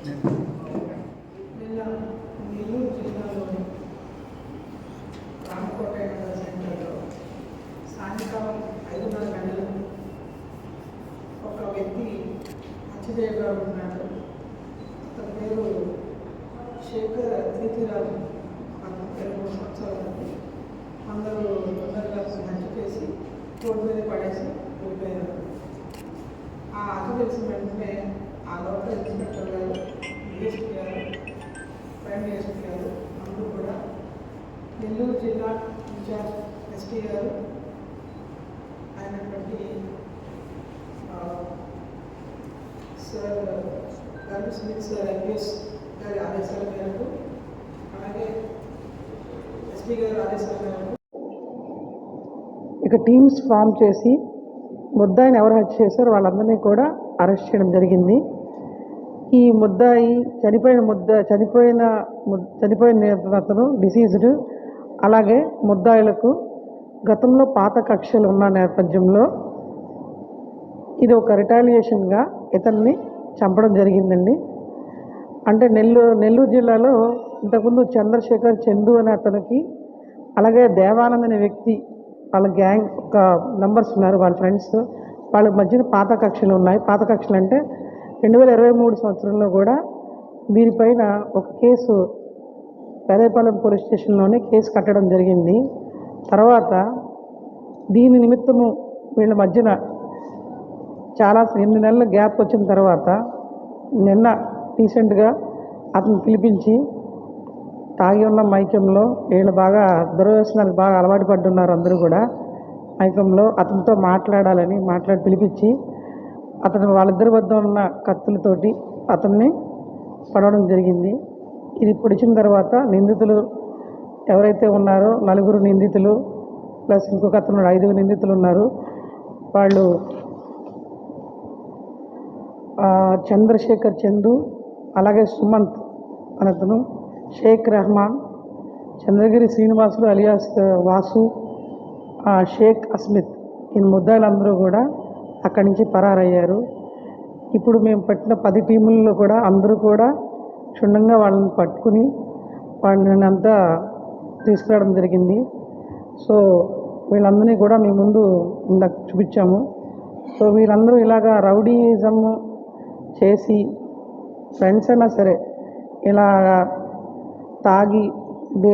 నిన్న నెల్లూరు జిల్లాలోని రామకోట సెంటర్లో సాయంకాలం ఐదున్నర గంటలకు ఒక వ్యక్తి హత్య ఉన్నాడు అతని పేరు శేఖర్ తీతిరాజు అతను ఇరవై అందరూ తొందరగా హత్య చేసి రోడ్డు మీద పడేసి వెళ్ళిపోయారు ఆ హత్య తెలిసిన వెంటనే ఆ లోపల ఇన్స్పెక్టర్ గారు డిఎస్పీ గారు ప్రైమ్ డిఎస్పీ గారు అందరూ కూడా నెల్లూరు జిల్లా ఇన్ఛార్జ్ ఎస్పీ గారు అయినటువంటి సార్ గారు సునీత్ సార్ ఎంపీఎస్ గారి ఆదేశాల మేరకు అలాగే ఎస్పీ గారి ఆదేశాల మేరకు ఇక టీమ్స్ ఫామ్ చేసి ముద్దాయిని ఎవరు హత్య చేశారో వాళ్ళందరినీ కూడా అరెస్ట్ చేయడం జరిగింది. ఈ ముద్దాయి చనిపోయిన ముద్ద చనిపోయిన చనిపోయిన అతను డిసీజ్డ్ అలాగే ముద్దాయిలకు గతంలో పాత కక్షలు ఉన్న నేపథ్యంలో ఇది ఒక రిటాలియేషన్గా ఇతన్ని చంపడం జరిగిందండి. అంటే నెల్లూరు నెల్లూరు జిల్లాలో ఇంతకుముందు చంద్రశేఖర్ చందు అనే అతనికి అలాగే దేవానంద్ అనే వ్యక్తి వాళ్ళ గ్యాంగ్ ఒక నంబర్స్ ఉన్నారు వాళ్ళ ఫ్రెండ్స్ వాళ్ళ మధ్యన పాత కక్షలు ఉన్నాయి. పాత కక్షలు అంటే రెండు వేల ఇరవై మూడు సంవత్సరంలో కూడా వీరిపైన ఒక కేసు పెదయపాలెం పోలీస్ స్టేషన్లోనే కేసు కట్టడం జరిగింది. తర్వాత దీని నిమిత్తము వీళ్ళ మధ్యన చాలా ఎనిమిది నెలల గ్యాప్ వచ్చిన తర్వాత నిన్న రీసెంట్గా అతను పిలిపించి తాగి ఉన్న మైకంలో వీళ్ళు బాగా దుర్వ్యసనాలకు బాగా అలవాటు పడ్డున్నారు అందరూ కూడా. మైకంలో అతనితో మాట్లాడాలని మాట్లాడి పిలిపించి అతను వాళ్ళిద్దరి వద్ద ఉన్న కత్తులతోటి అతన్ని పడవడం జరిగింది. ఇది పొడిచిన తర్వాత నిందితులు ఎవరైతే ఉన్నారో నలుగురు నిందితులు ప్లస్ ఇంకొక అతను ఐదుగురు నిందితులు ఉన్నారు. వాళ్ళు చంద్రశేఖర్ చందు అలాగే సుమంత్ అనతను షేక్ రెహమాన్ చంద్రగిరి శ్రీనివాసులు అలియాస్ వాసు షేక్ అస్మిత్ ఈ ముద్దాయిలందరూ కూడా అక్కడి నుంచి పరారయ్యారు. ఇప్పుడు మేము పట్టిన పది టీముల్లో కూడా అందరూ కూడా క్షుణ్ణంగా వాళ్ళని పట్టుకుని వాళ్ళని అంతా తీసుకురావడం జరిగింది. సో వీళ్ళందరినీ కూడా మీ ముందు ఇందాక చూపించాము. సో వీళ్ళందరూ ఇలాగా రౌడీయిజం చేసి ఫ్రెండ్స్ అయినా సరే ఇలా తాగి ఎట్లాంటి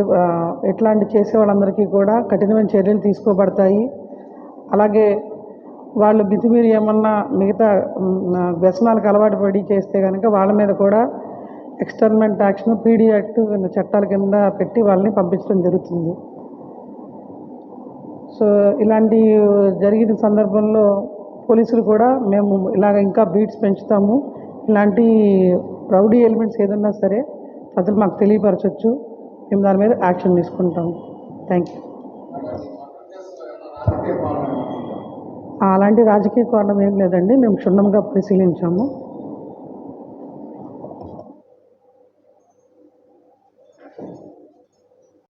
ఇట్లాంటి చేసే వాళ్ళందరికీ కూడా కఠినమైన చర్యలు తీసుకోబడతాయి. అలాగే వాళ్ళు మితిమీరి ఏమన్నా మిగతా వ్యసనాలకు అలవాటు పడి చేస్తే కనుక వాళ్ళ మీద కూడా ఎక్స్టర్మెంట్ యాక్షన్ పీడీ యాక్ట్ చట్టాల కింద పెట్టి వాళ్ళని పంపించడం జరుగుతుంది. సో ఇలాంటి జరిగిన సందర్భంలో పోలీసులు కూడా మేము ఇలాగ ఇంకా బీట్స్ పెంచుతాము. ఇలాంటి రౌడీ ఎలిమెంట్స్ ఏదన్నా సరే ప్రజలు మాకు తెలియపరచవచ్చు మేము దాని మీద యాక్షన్ తీసుకుంటాము థ్యాంక్ యూ అలాంటి రాజకీయ కారణం ఏం లేదండి. మేము క్షుణ్ణంగా పరిశీలించాము.